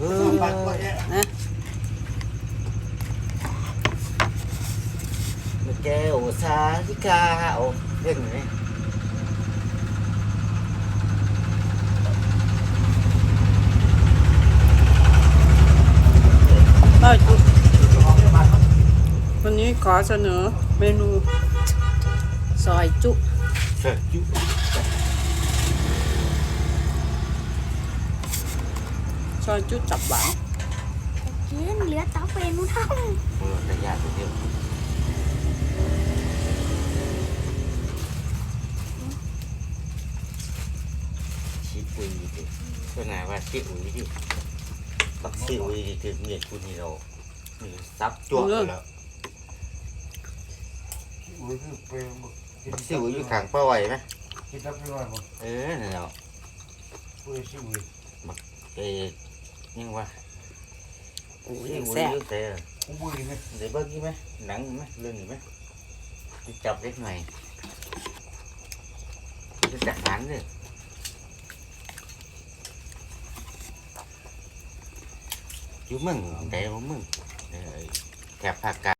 เออนะแก้วสาธิกาโอ้เรื่องนี้ซอยจุวันนี้ขอเสนอเมนู ซอยจุเสร็จยุ ซ อยจุจับหวานกินเหลือเตาเป็นนู่นทั้งเออระยะตัวเดียวชิปุยดิก็นายว่าชิอุยดิบักชิอุยดิถึงเมียคุณนี่เรามีซับจ้วงแล้วบักชิอุยอยู่ข้างป้าไหวไหมคิดรับไม่ไหวบ่เออนั่นแหละปุ้ยชิวเอ้ยังว่าโอ้ยชิยังอุยแซ่บอยู่แต่กูบุยไหมเดี๋ยวเบิ่งนี่ไหมหนังไหมเรื่อ งนี้ไหมจะจับเล็กหน่อยจะจับหันเลยอยู่มึงแต่ว่า